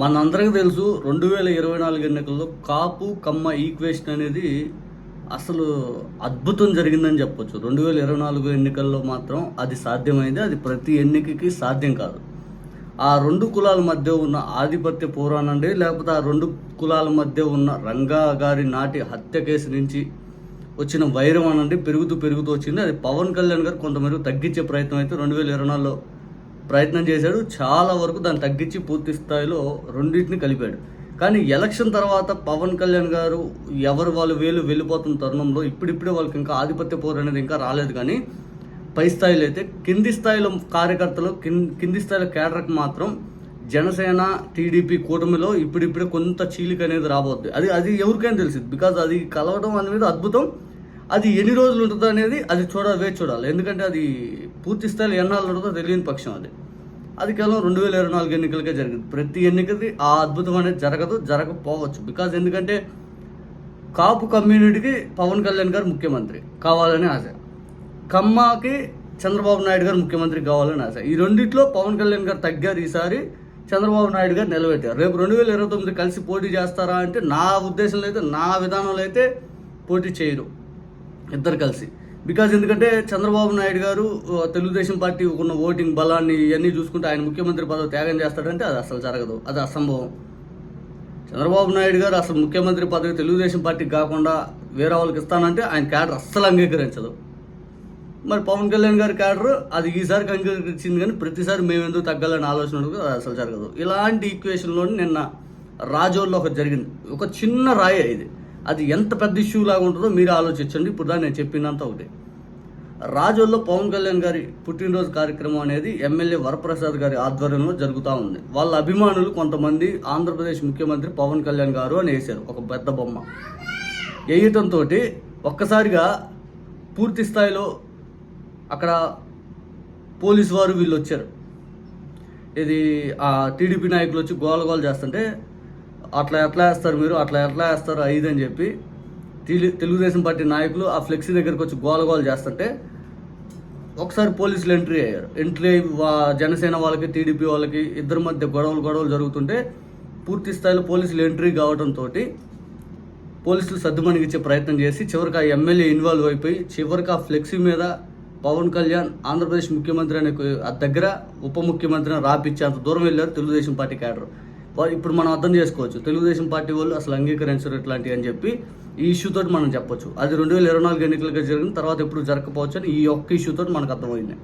మనందరికీ తెలుసు రెండు వేల ఇరవై నాలుగు ఎన్నికల్లో కాపు కమ్మ ఈక్వేషన్ అనేది అసలు అద్భుతం జరిగిందని చెప్పొచ్చు. రెండు వేల ఇరవై నాలుగు ఎన్నికల్లో మాత్రం అది సాధ్యమైంది అది ప్రతి ఎన్నికకి సాధ్యం కాదు. ఆ రెండు కులాల మధ్య ఉన్న ఆధిపత్య పోరానండి లేకపోతే ఆ రెండు కులాల మధ్య ఉన్న రంగా గారి నాటి హత్య కేసు నుంచి వచ్చిన వైరం అనండి పెరుగుతూ పెరుగుతూ వచ్చింది. అది పవన్ కళ్యాణ్ గారు కొంతమేరకు తగ్గించే ప్రయత్నం అయితే రెండు వేల ఇరవై నాలుగులో ప్రయత్నం చేశాడు. చాలా వరకు దాన్ని తగ్గించి పూర్తి స్థాయిలో రెండింటిని కలిపాడు. కానీ ఎలక్షన్ తర్వాత పవన్ కళ్యాణ్ గారు ఎవరు వాళ్ళు వేలు వెళ్ళిపోతున్న తరుణంలో ఇప్పుడిప్పుడే వాళ్ళకి ఇంకా ఆధిపత్య పోరు అనేది ఇంకా రాలేదు. కానీ పై స్థాయిలో అయితే కింది స్థాయిలో కార్యకర్తలు కిం- కింది స్థాయిలో కేడర్కి మాత్రం జనసేన టీడీపీ కూటమిలో ఇప్పుడిప్పుడే కొంత చీలిక అనేది రాబోద్ది. అది అది ఎవరికైనా తెలిసింది బికాజ్ అది కలవడం అనేది అద్భుతం. అది ఎన్ని రోజులు ఉంటుందో అనేది అది చూడ వేచి చూడాలి. ఎందుకంటే అది పూర్తి స్థాయిలో ఎన్నాళ్ళు ఉంటుందో తెలియని పక్షం అది. అది కేవలం రెండు వేల ఇరవై నాలుగు ఎన్నికలకే జరిగింది. ప్రతి ఎన్నికది ఆ అద్భుతం అనేది జరగదు జరగకపోవచ్చు. బికాజ్ ఎందుకంటే కాపు కమ్యూనిటీకి పవన్ కళ్యాణ్ గారు ముఖ్యమంత్రి కావాలని ఆశ. కమ్మకి చంద్రబాబు నాయుడు గారు ముఖ్యమంత్రి కావాలని ఆశ. ఈ రెండిట్లో పవన్ కళ్యాణ్ గారు తగ్గారు ఈసారి చంద్రబాబు నాయుడు గారు నిలబెట్టారు. రేపు రెండు వేల ఇరవై తొమ్మిది కలిసి పోటీ చేస్తారా అంటే నా ఉద్దేశంలో అయితే నా విధానంలో అయితే పోటీ చేయరు ఇద్దరు కలిసి. బికాజ్ ఎందుకంటే చంద్రబాబు నాయుడు గారు తెలుగుదేశం పార్టీ ఉన్న ఓటింగ్ బలాన్ని ఇవన్నీ చూసుకుంటే ఆయన ముఖ్యమంత్రి పదవి త్యాగం చేస్తాడంటే అది అసలు జరగదు. అది అసంభవం. చంద్రబాబు నాయుడు గారు అసలు ముఖ్యమంత్రి పదవి తెలుగుదేశం పార్టీకి కాకుండా వేరే వాళ్ళకి ఇస్తానంటే ఆయన క్యాడర్ అస్సలు అంగీకరించదు. మరి పవన్ కళ్యాణ్ గారి క్యాడర్ అది ఈసారికి అంగీకరించింది కానీ ప్రతిసారి మేము ఎందుకు తగ్గాలని ఆలోచన అది అసలు జరగదు. ఇలాంటి ఈక్వేషన్లో నిన్న రాజోల్లో ఒకటి జరిగింది. ఒక చిన్న రాయే ఇది. అది ఎంత పెద్ద ఇష్యూ లాగా ఉంటుందో మీరు ఆలోచించండి. ఇప్పుడు దాన్ని నేను చెప్పినంత ఒకటి. రాజోల్లో పవన్ కళ్యాణ్ గారి పుట్టినరోజు కార్యక్రమం అనేది ఎమ్మెల్యే వరప్రసాద్ గారి ఆధ్వర్యంలో జరుగుతూ ఉంది. వాళ్ళ అభిమానులు కొంతమంది ఆంధ్రప్రదేశ్ ముఖ్యమంత్రి పవన్ కళ్యాణ్ గారు అని వేశారు. ఒక పెద్ద బొమ్మ. వేయటంతో ఒక్కసారిగా పూర్తి స్థాయిలో అక్కడ పోలీసు వారు వీళ్ళు వచ్చారు. ఇది ఆ టీడీపీ నాయకులు వచ్చి గోల గోల చేస్తుంటే అట్లా ఎట్లా వేస్తారు మీరు అట్లా ఎట్లా వేస్తారు ఐదు అని చెప్పి తెలుగుదేశం పార్టీ నాయకులు ఆ ఫ్లెక్సీ దగ్గరికి వచ్చి గోల చేస్తుంటే ఒకసారి పోలీసులు ఎంట్రీ అయ్యారు. ఎంట్రీ అయ్యి వా- జనసేన వాళ్ళకి టీడీపీ వాళ్ళకి ఇద్దరి మధ్య గొడవలు గొడవలు జరుగుతుంటే పూర్తి స్థాయిలో పోలీసులు ఎంట్రీ కావడంతో పోలీసులు సర్దుమణిగిచ్చే ప్రయత్నం చేసి చివరికి ఆ ఎమ్మెల్యే ఇన్వాల్వ్ అయిపోయి చివరికి ఆ ఫ్లెక్సీ మీద పవన్ కళ్యాణ్ ఆంధ్రప్రదేశ్ ముఖ్యమంత్రి అనే దగ్గర ఉప ముఖ్యమంత్రిని రాపిచ్చి అంత దూరం వెళ్ళారు తెలుగుదేశం పార్టీ క్యాడర్. ఇప్పుడు మనం అర్థం చేసుకోవచ్చు. తెలుగుదేశం పార్టీ వాళ్ళు అసలు అంగీకరించరు ఇట్లాంటివి అని చెప్పి ఈ ఇష్యూతో తోటి మనం చెప్పొచ్చు. అది రెండు వేల ఇరవై నాలుగు ఎన్నికలుగా జరిగిన తర్వాత ఎప్పుడు జరగకపోవచ్చు అని ఈ ఒక్క ఇష్యూ తోటి మనకు అర్థమైంది.